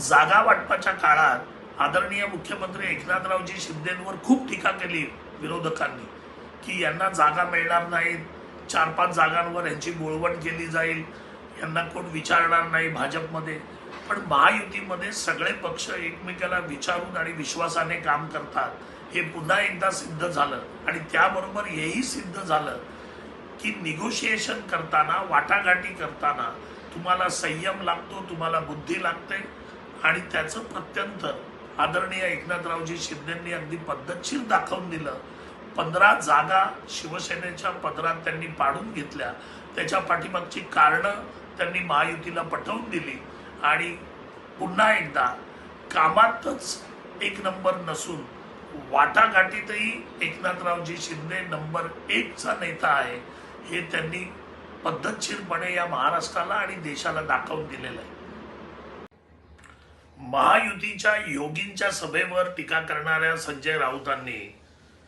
जागा वाटपाच्या काळात आदरणीय मुख्यमंत्री एकनाथरावजी शिंदेंवर खूप टीका केली विरोधकांनी की यांना जागा मिळणार नाहीत चार पाच जागांवर यांची बोळवण केली जाईल यांना कोण विचारणार नाही भाजपमध्ये. पण महायुतीमध्ये सगळे पक्ष एकमेकाला विचारून आणि विश्वासाने काम करतात. हे पुन्हा एकदा सिद्ध झालं आणि त्याबरोबर हेही सिद्ध झालं की निगोशिएशन करताना वाटाघाटी करताना तुम्हाला संयम लागतो तुम्हाला बुद्धी लागते आणि त्याचं प्रत्यंतर आदरणीय एकनाथरावजी शिंदेंनी अगदी पद्धतशीर दाखवून दिलं. पंधरा जागा शिवसेनेच्या पदरात त्यांनी पाडून घेतल्या. त्याच्या पाठीमागची कारणं त्यांनी महायुतीला पटवून दिली. आणि पुन्हा एकदा कामातच एक नंबर नसून वाटाघाटीतही एकनाथरावजी शिंदे नंबर एकचा नेता आहे हे त्यांनी पद्धतशीरपणे या महाराष्ट्राला आणि देशाला दाखवून दिलेलं आहे. महायुतीच्या योगींच्या सभेवर टीका करणाऱ्या संजय राऊतांनी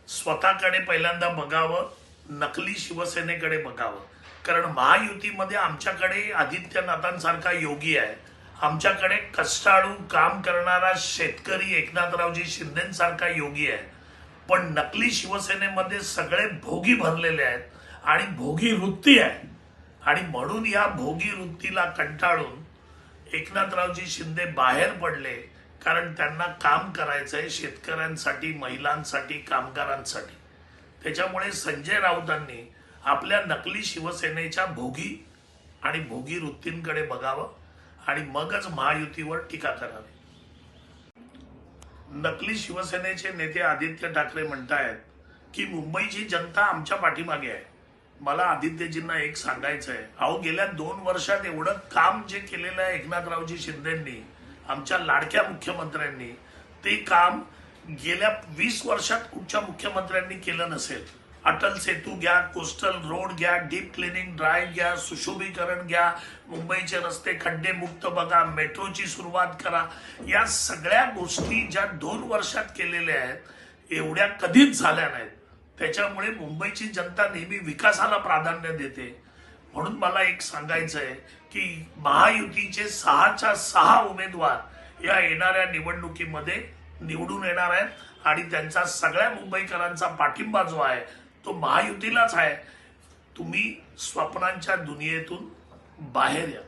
स्वतःकडे पहिल्यांदा बघावं नकली शिवसेनेकडे बघावं. कारण महायुतीमध्ये आमच्याकडे आदित्यनाथांसारखा योगी आहे. आमच्याकडे कष्टाळू काम करणारा शेतकरी एकनाथरावजी शिंदेसारखा योगी आहे. पण नकली शिवसेनेमध्ये सगळे भोगी भरलेले आहेत आणि भोगी वृत्ती आहे. आणि म्हणून या भोगी वृत्तीला कंटाळून एकनाथरावजी शिंदे बाहेर पडले कारण त्यांना काम करायचंय शेतकऱ्यांसाठी महिलांसाठी कामगारांसाठी. त्याच्यामुळे संजय राऊतांनी आपल्या नकली शिवसेनेच्या भोगी आणि भोगी वृत्तींकडे बघावं आणि मगच महायुतीवर टीका करावी. नकली शिवसेनेचे नेते आदित्य ठाकरे म्हणतायत की मुंबईची जनता आमच्या पाठीमागे आहे. मला आदित्यजींना एक सांगायचं आहे अहो गेल्या दोन वर्षात एवढं काम जे केलेलं आहे एकनाथरावजी शिंदेंनी आमच्या लाडक्या मुख्यमंत्र्यांनी ते काम गेल्या वीस वर्षात कुठच्या मुख्यमंत्र्यांनी केलं नसेल? अटल सेतू घ्या कोस्टल रोड घ्या डीप क्लिनिंग ड्राईव्ह घ्या सुशोभीकरण घ्या मुंबईचे रस्ते खड्डे मुक्त बघा मेट्रोची सुरुवात करा. या सगळ्या गोष्टी ज्या दोन वर्षात केलेल्या आहेत एवढ्या कधीच झाल्या नाहीत. त्याच्यामुळे मुंबईची जनता नेहमी विकासाला प्राधान्य देते. म्हणून मला एक सांगायचं आहे की महायुतीचे सहाच्या सहा उमेदवार या येणाऱ्या निवडणुकीमध्ये निवडून येणार आहेत आणि त्यांचा सगळ्या मुंबईकरांचा पाठिंबा जो आहे तो महायुतीलाच आहे. तुम्ही स्वप्नांच्या दुनियेतून बाहेर या.